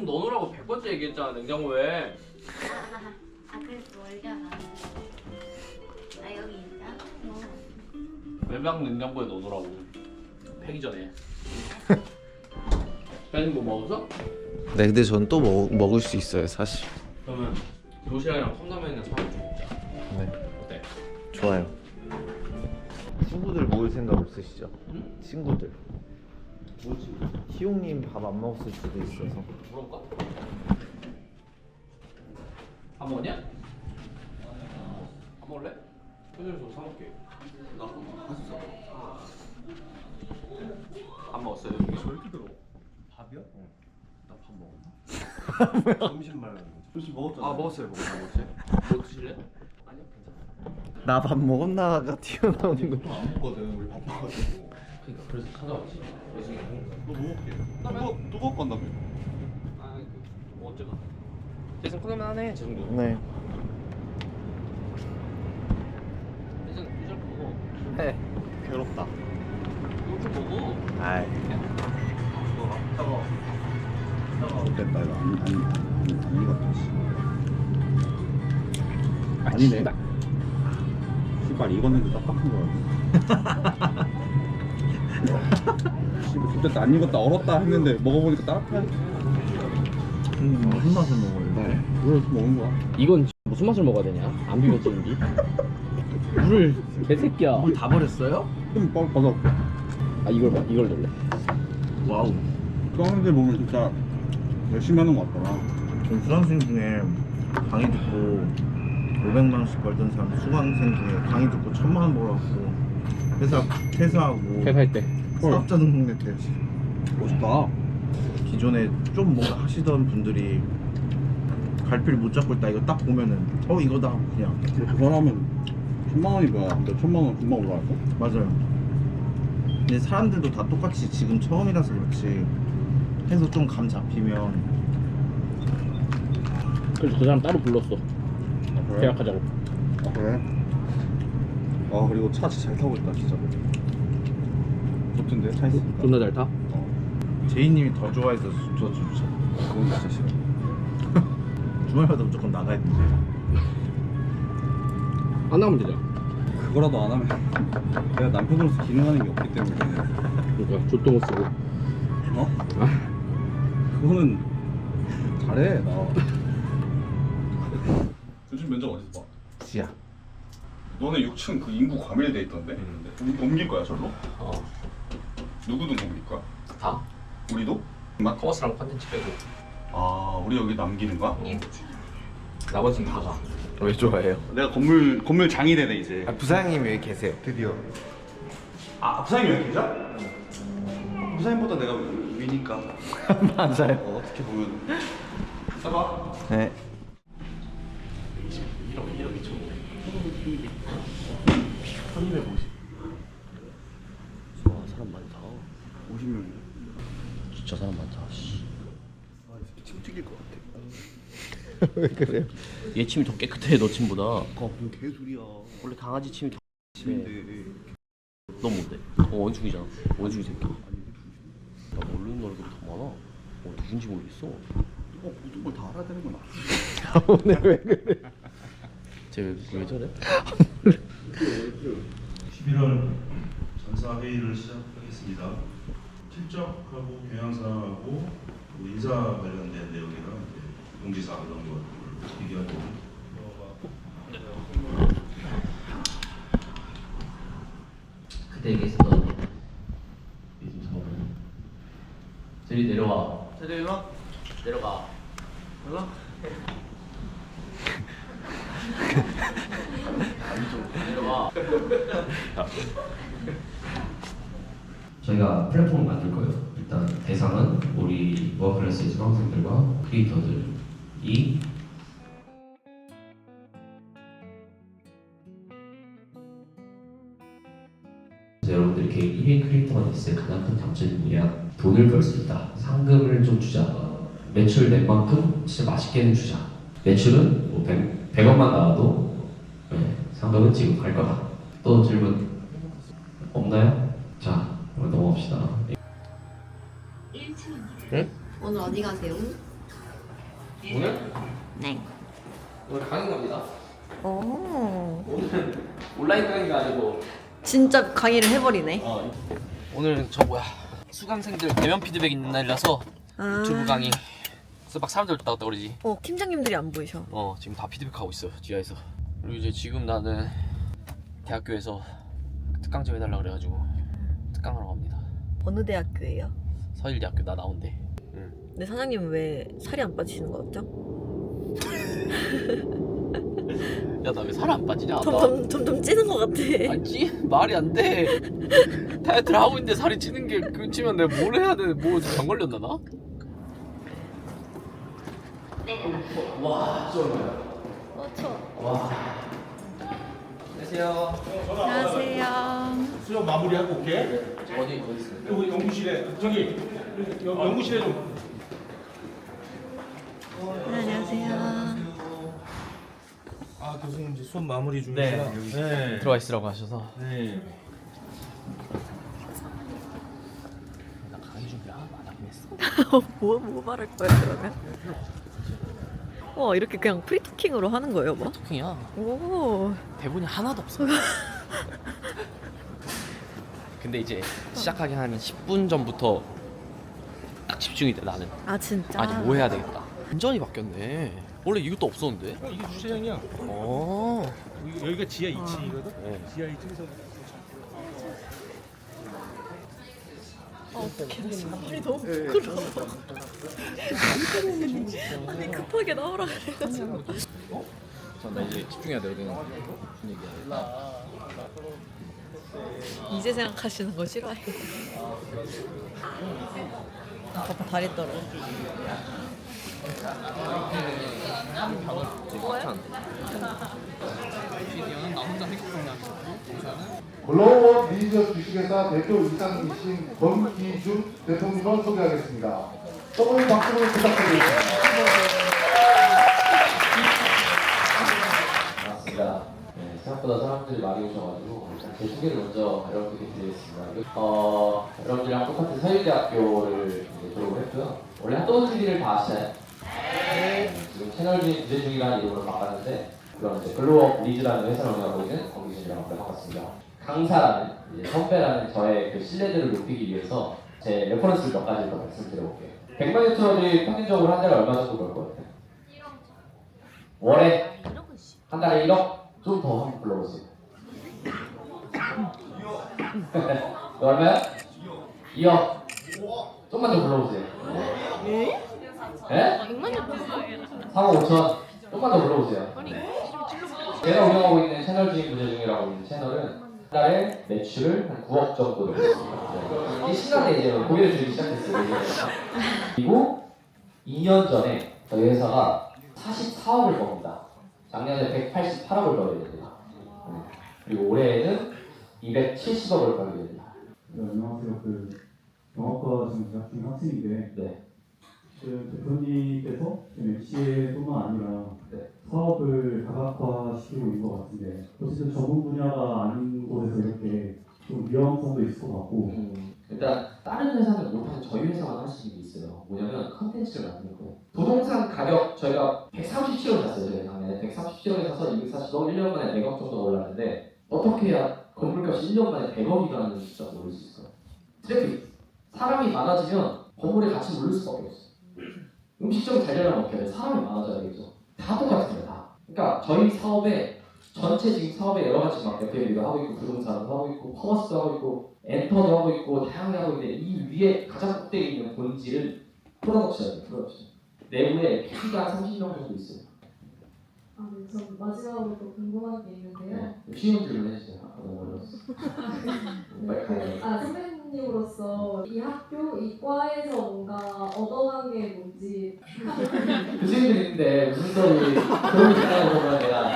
좀 넣어놓으라고 100번째 얘기했잖아 냉장고에 아 그래서 멀잖아. 아 여기 있다. 뭐. 외박 냉장고에 넣어놓으라고 패기 전에 빼는 뭐 먹었어? 네 근데 전 또 먹을 수 있어요 사실 그러면 도시락이랑 컵라면이랑 사먹자 네 어때? 좋아요 친구들 모을 생각 없으시죠? 응? 친구들 뭐지? 희용님 밥 안 먹었을 수도 있어서 물어볼까? 밥 먹었냐? 밥 먹을래? 편의점에서 사 먹게. 나 맛있어. 밥 먹었어요. 여기 왜 이렇게 들어? 밥이요? 나밥 먹었나? 점심 말하는 거지. 점심 먹었잖아. 아 먹었어요, 먹었어요, 먹었어요. 뭐 드실래? 아니요, 괜찮아. 나 밥 먹었나가 튀어나오는 거 안 먹거든. 우리 밥 먹어가지고. 그러니까 그래서 찾아왔지. 또, 또 먹고 간다며. 아, 그 언제가? 예승 컵라면 하네, 제 정도. 네 예승 이절 먹어. 네. 괴롭다 좀 먹어. 아이 됐다 이거 안, 안, 안, 안 익었다 씨. 아니네 씨발 익었는데 딱딱한 거야 씨발 좋겠다 안 익었다 얼었다 했는데 먹어보니까 따뜻해 음, 무슨 맛을 먹어요? 이걸 먹는 거야 이건 무슨 맛을 먹어야 되냐? 안 비벼지는지. 물을 개새끼야. 다 버렸어요? 좀 빠- 빠져볼게 아 이걸 봐, 이걸 넣을래. 와우 수강생들 보면 진짜 열심히 하는 거 같더라 전 수강생 중에 강의 듣고 500만 원씩 벌던 사람 수강생 중에 강의 듣고 천만 원 벌었고 회사 퇴사하고 회사할 때. 사업자 등록낼 때 멋있다 기존에 좀 뭔가 하시던 분들이 갈피를 못 잡고 있다 이거 딱 보면은 어 이거다 하고 그냥 근데 그 사람은 천만 원이 뭐야 근데 천만 원 금방 올라갈까? 맞아요 근데 사람들도 다 똑같이 지금 처음이라서 그렇지 해서 좀 감 잡히면 그래서 그 사람 따로 불렀어. 아, 그래? 계약하자고. 아, 그래? 아 그리고 차 진짜 잘 타고 있다 진짜 좋던데 차 있으니까 존나 잘 타. 어 제이님이 더 좋아해서 저 주죠 그건 진짜 싫어 주말마다 무조건 나가야 돼 안 나오면 되잖아. 그거라도 안 하면 내가 남편으로서 기능하는 게 없기 때문에 그러니까 족도 못 쓰고. 어? 그거는 잘해 나 요즘 면접 어디서 봐? 지야 너네 6층 그 인구 과밀돼 있던데? 우리 옮길 거야 절로? 어. 누구도 옮길 거야? 다. 우리도? 맞? 커머스랑 컨텐츠 빼고. 아 우리 여기 남기는 거야? 나머지는 다 가. 왜 좋아해요? 내가 건물 건물 장이 되네 이제 아, 부사장님이 왜 계세요? 드디어 아 부사님이 왜 계셔? 부사님보다 내가 위니까 맞아요 어, 어떻게 보면 써봐 네 이렇게 이렇게 쳐. 1250와 사람 많다. 50명 진짜 사람 많다. 씨. 아 침 튀길 것 같아 왜 그래요? 얘 침이 더 깨끗해 너 침보다. 아 무슨 개소리야 원래 강아지 침이 더. 침인데 너 뭔데? 어 원숭이잖아. 원숭이 새끼. 나 모르는 노래가 더 많아. 어 누군지 모르겠어. 누가 모든 걸 다 알아야 되는 건 아니야 오늘 왜 그래? 쟤왜 왜 저래? 11월 전사회의를 시작하겠습니다. 실적하고 경영상하고 그 인사 관련된 내용이나 이제 공지사항 이런 것들을 얘기하고 그때 얘기했었던 요즘 사업은 제리 내려와. 제리 일로 내려가. 일로 내려와. 저희가 플랫폼을 만들 거예요. 일단 대상은 우리 워크클래스 수강생들과 크리에이터들이 여러분들이 개인 1인 크리에이터가 됐을 때 가장 큰 장점이 뭐냐? 돈을 벌 수 있다. 상금을 좀 주자. 매출 낸 만큼 진짜 맛있게는 주자. 매출은 뭐 100, 100원만 나와도 네, 상금은 지급할 거다. 또 질문 없나요? 자, 오늘. 1층입니다. 응? 오늘 어디 가세요? 오늘? 네. 오늘 강의 갑니다. 오. 오늘 온라인 강의가 아니고 진짜 강의를 해버리네. 어. 오늘은 저 뭐야 수강생들 대면 피드백 있는 날이라서 아. 유튜브 강의. 그래서 막 사람들 왔다 갔다 그러지. 어 팀장님들이 안 보이셔. 어 지금 다 피드백 하고 있어 지하에서. 그리고 이제 지금 나는 대학교에서 특강 좀 해달라 그래가지고 특강하러 갑니다. 어느 대학교예요? 서일대학교 나 나온대. 응. 근데 사장님은 왜 살이 안 빠지시는 거죠? 야나 왜 살 안 빠지냐? 나 점점 점점 찌는 것 같아. 아니 말이 안 돼. 다이어트를 하고 있는데 살이 찌는 게 그치면 내가 뭘 해야 돼? 뭐병 걸렸나 나? 와 진짜 얼마야? 어 저. 와. 안녕하세요. 안녕하세요. 수업 마무리하고 올게. 어디 어디 있어요? 여기 연구실에 저기 여, 연구실에 좀. 네, 안녕하세요. 아 교수님 이제 수업 마무리 중이시라. 네, 네. 들어와 있으라고 하셔서 네. 나 강의 준비 하나도 안 하긴 했어. 뭐, 뭐 말할 거야 그러면? 와 이렇게 그냥 프리토킹으로 하는 거예요, 뭐? 토킹이야. 오. 대본이 하나도 없어. 근데 이제 시작하기 한 10분 전부터 딱 집중이 돼 나는. 아 진짜. 아니 뭐 해야 되겠다. 완전히 바뀌었네. 원래 이것도 없었는데. 어, 이게 주차장이야. 어. 여기- 여기가 지하 2층이거든. 네. 지하 2층에서 어떻게 나 지금 말이 너무 부끄러워. 아니 급하게 나오라 그래가지고. 나 이제 집중해야 되거든. 무슨 얘기야? 이제 생각하시는 거 싫어해. 아빠 다리 떨어. 글로벌 미디어 주식회사 대표 이상이신 권기준 대통령을 소개하겠습니다. 뜨거운 박수를 부탁드립니다. 반갑습니다. 네, 생각보다 사람들이 많이 오셔가지고 일단 제 소개를 먼저 여러분들께 드리겠습니다. 어, 여러분들이랑 똑같은 서울대학교를 이제 졸업을 했고요. 원래 핫도그 TV를 다 아시나요? 네. 지금 채널진 부재 중이라는 이름으로 바꿨는데 그런 이제 글로벌 리즈라는 회사를 운영하고 있는 권기준이라고. 반갑습니다. 강사라는 이제 선배라는 저의 그 신뢰도를 높이기 위해서 제 레퍼런스를 몇 가지 더 말씀드려볼게요. 100만 유튜버들이 평균적으로 한 달에 얼마 정도 벌것 같아요? 월에 한 달에 1억? 좀 더 한번 불러보세요. 너 얼마야? 2억. 좀만 더 불러보세요. 예? 3억 5천. 좀만 더 불러보세요. 제가 운영하고 있는 채널 주인 부재 중이라고 있는 채널은 한 달에 매출을 한 9억 정도 있습니다. 이 시간에 이제 고개를 들기 시작했어요. 그리고 2년 전에 저희 회사가 44억을 버니다 작년에 188억을 벌게 됩니다. 네. 그리고 올해에는 270억을 벌게 됩니다. 네, 안녕하세요. 그 영어과 지금 재학 중인 학생인데 네. 그 대표님께서 지금 MCA뿐만 아니라 네. 사업을 다각화시키고 있는 것 같은데 어쨌든 전문 분야가 아닌 곳에서 이렇게 좀 위험성도 있을 것 같고 음, 일단 다른 회사는 못하는 저희 회사만 할 수 있어요. 뭐냐면 컨텐츠를 만드는 거예요. 부동산 가격 저희가 137억을 샀어요. 저희 작년에 137억에 사서 240억 1년 만에 100억 정도 올랐는데 어떻게 해야 건물값이 1년 만에 100억이 가는 숫자가 오를 수 있어요? 트래픽. 사람이 많아지면 건물의 가치 오를 수밖에 없어요. 음식점이 잘 되려면 어떻게 돼? 사람이 많아져야 되겠죠. 다 똑같아요. 다. 그러니까 저희 사업에 전체 지금 사업에 여러 가지 막 FAB도 하고 있고 부동산도 하고 있고 커머스도 하고 있고 엔터도 하고 있고 다양하게 하고 있는데 이 위에 가장 꼭대기에 있는 본질은 프로덕션이에요. 프로덕션. 내부에 PD가 한 30명 정도 있어요. 아, 네. 전 마지막으로 또 궁금한 게 있는데요. 네. 쉬운 질문 해주세요. 어려웠어. 빨리 가요. 아, 선배님으로서 이 학교, 이 과에서 뭔가 얻어간 게 뭔지 교수님들 있는데 무슨 소리 그런 게 있다고 보면 내가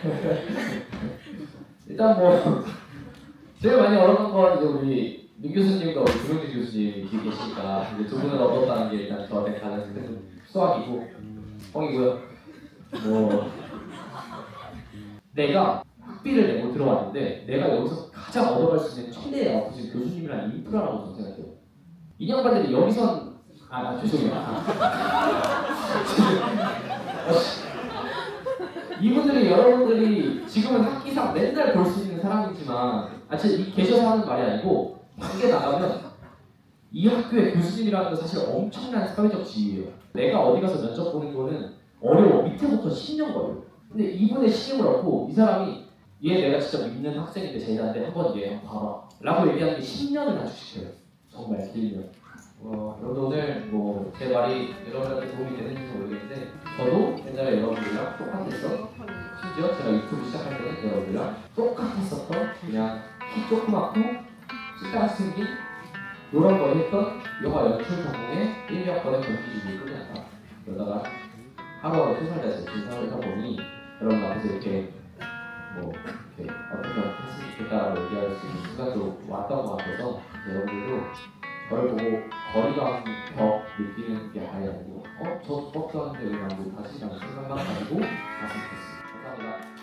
일단 뭐 제일 많이 얻어간 건 이제 우리 민 교수님과 우리 조영진 교수님이 뒤에 계시니까 이제 두 분을 얻었다는 게 일단 저한테 가장 큰 수학이고 뻥이고요. 뭐 내가 학비를 내고 들어왔는데 내가 여기서 가장 얻어갈 수 있는 최대의 아웃풋이 교수님이랑 인프라라고 저는 생각해요. 인양반들이 여기선 아 죄송해요. 이분들이 여러분들이 지금은 학기상 맨날 볼 수 있는 사람이지만 아 진짜 이 계셔서 하는 말이 아니고 밖에 나가면 이 학교의 교수님이라는 건 사실 엄청난 사회적 지위예요. 내가 어디 가서 면접 보는 거는 어려워. 밑에부터 10년 걸려. 근데 이분의 신임을 얻고 이 사람이 얘 내가 진짜 믿는 학생인데 쟤한테 한번 얘 한번 봐봐 라고 얘기하는 게 10년을 단축시켜요. 정말 길면. 어, 여러분 오늘 뭐 제 말이 여러분한테 도움이 되는 똑같았어. 심지어 제가 유튜브 시작할 때는 여러분들이랑 똑같았었던 그냥 키 조그맣고 찌까같이 생긴 노란 머리 했던 영화 연출 전공의 1학번의 경기주의 끝났다. 그러다가 하루하루 퇴사해서 진사를 하다 보니 여러분 앞에서 이렇게 뭐 이렇게 어떻게 했으면 좋겠다라고 얘기할 수 있는 순간도 왔던 것 같아서 여러분들도 저를 보고 거리감 더 느끼는 게 아예 아니고 어? 저 버스 하는데 왜 나도 다시 라는 생각만 가지고 갔으면 좋겠습니다. 감사합니다.